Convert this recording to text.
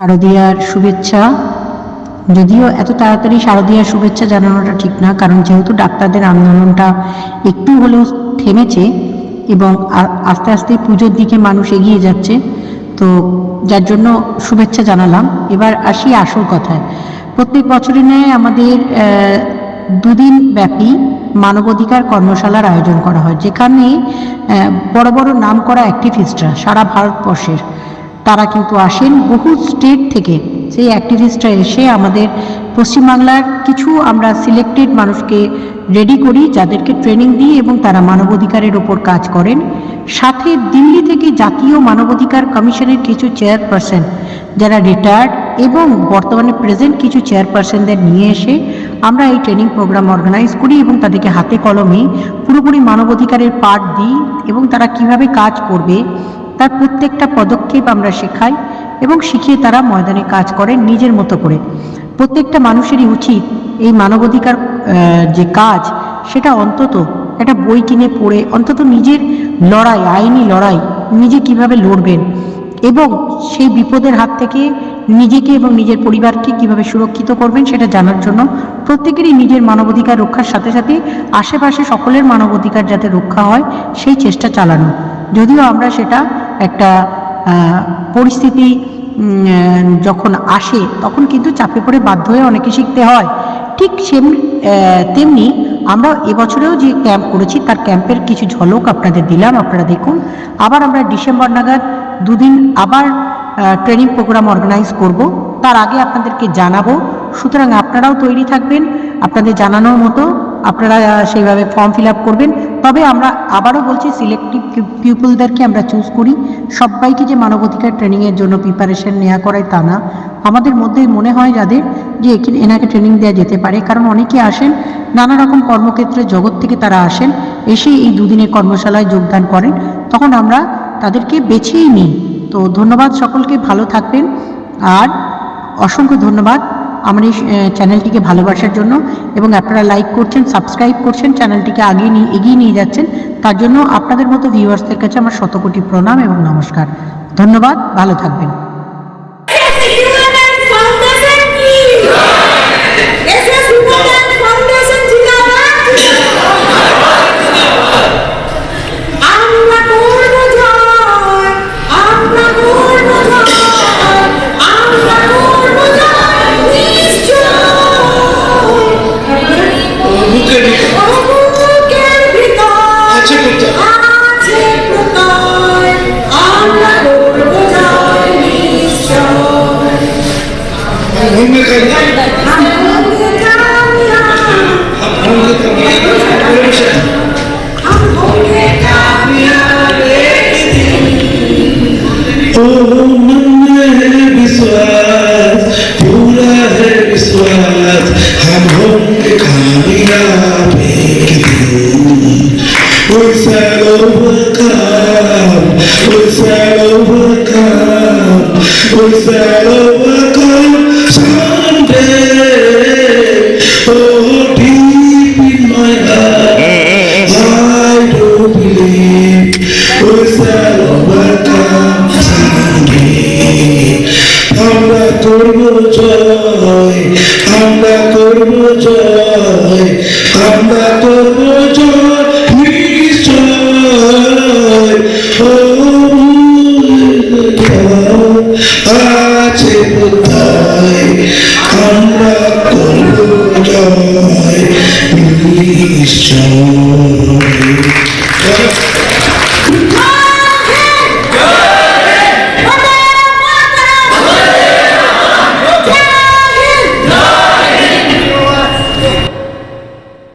শারদীয়ার শুভেচ্ছা। যদিও এত তাড়াতাড়ি শারদীয়ার শুভেচ্ছা জানানোটা ঠিক না, কারণ যেহেতু ডাক্তারদের আন্দোলনটা একটু হলেও থেমেছে এবং আস্তে আস্তে পুজোর দিকে মানুষ এগিয়ে যাচ্ছে, তো যার জন্য শুভেচ্ছা জানালাম। এবার আসি আসল কথায়। প্রত্যেক বছরের ন্যায় আমাদের দুদিন ব্যাপী মানবাধিকার কর্মশালার আয়োজন করা হয়, যেখানে বড় বড় নাম করা অ্যাক্টিভিস্টরা সারা ভারতবর্ষের। তারা কিন্তু আসেন বহু স্টেট থেকে। সেই অ্যাক্টিভিস্টরা এসে আমাদের পশ্চিমবাংলার কিছু আমরা সিলেক্টেড মানুষকে রেডি করি, যাদেরকে ট্রেনিং দিই এবং তারা মানবাধিকারের ওপর কাজ করেন। সাথে দিল্লি থেকে জাতীয় মানবাধিকার কমিশনের কিছু চেয়ারপারসন যারা রিটায়ার্ড এবং বর্তমানে প্রেজেন্ট কিছু চেয়ারপারসনদের নিয়ে এসে আমরা এই ট্রেনিং প্রোগ্রাম অর্গানাইজ করি এবং তাদেরকে হাতে কলমে পুরোপুরি মানবাধিকারের পাঠ দিই এবং তারা কীভাবে কাজ করবে তার প্রত্যেকটা পদক্ষেপ আমরা শেখাই এবং শিখিয়ে তারা ময়দানে কাজ করেন নিজের মতো করে। প্রত্যেকটা মানুষেরই উচিত এই মানবাধিকার যে কাজ, সেটা অন্তত একটা বই কিনে পড়ে, অন্তত নিজের লড়াই, আইনি লড়াই, নিজে কীভাবে লড়বেন এবং সেই বিপদের হাত থেকে নিজেকে এবং নিজের পরিবারকে কীভাবে সুরক্ষিত করবেন সেটা জানার জন্য প্রত্যেকেরই নিজের মানবাধিকার রক্ষার সাথে সাথে আশেপাশে সকলের মানবাধিকার যাতে রক্ষা হয়, সেই চেষ্টা চালানো। যদিও আমরা সেটা একটা পরিস্থিতি যখন আসে, তখন কিন্তু চাপে পড়ে বাধ্য হয়ে অনেকে শিখতে হয়। ঠিক সেম তেমনি আমরা এবছরেও যে ক্যাম্প করেছি, তার ক্যাম্পের কিছু ঝলক আপনাদের দিলাম, আপনারা দেখুন। আবার আমরা ডিসেম্বর নাগাদ দুদিন আবার ট্রেনিং প্রোগ্রাম অর্গানাইজ করব। তার আগে আপনাদেরকে জানাব। সুতরাং আপনারাও তৈরি থাকবেন। আপনাদের জানানোর মতো আপনারা সেইভাবে ফর্ম ফিল আপ করবেন। তবে আমরা আবারও বলছি সিলেক্টিভ পিপলদেরকে আমরা চুজ করি। সবাইকে যে মানবাধিকার ট্রেনিংয়ের জন্য প্রিপারেশন নেওয়া করায় তা না। আমাদের মধ্যে মনে হয় যাদের যে এখানে, এনাকে ট্রেনিং দেওয়া যেতে পারে। কারণ অনেকে আসেন, নানা রকম কর্মক্ষেত্রে জগৎ থেকে তারা আসেন, এসে এই দুদিনের কর্মশালায় যোগদান করেন। তখন আমরা তাদেরকে বেছেই নিই। তো ধন্যবাদ সকলকে, ভালো থাকবেন। আর অসংখ্য ধন্যবাদ। আমার এই চ্যানেলটিকে ভালোবাসার জন্য এবং আপনারা লাইক করছেন সাবস্ক্রাইব করছেন, চ্যানেলটিকে আগিয়ে নিয়ে, এগিয়ে নিয়ে যাচ্ছেন, তার জন্য আপনাদের মতো ভিউয়ার্সদের কাছে আমার শতকোটি প্রণাম এবং নমস্কার। ধন্যবাদ, ভালো থাকবেন। एक दिन ओ मन है विश्वास पूरा है विश्वास हम होंगे कामयाब एक दिन We shall overcome, we shall overcome, we shall overcome তোর জয় আমরা তোর জয় আছে কোথায় আমরা তোর জয় নিশ্চয়।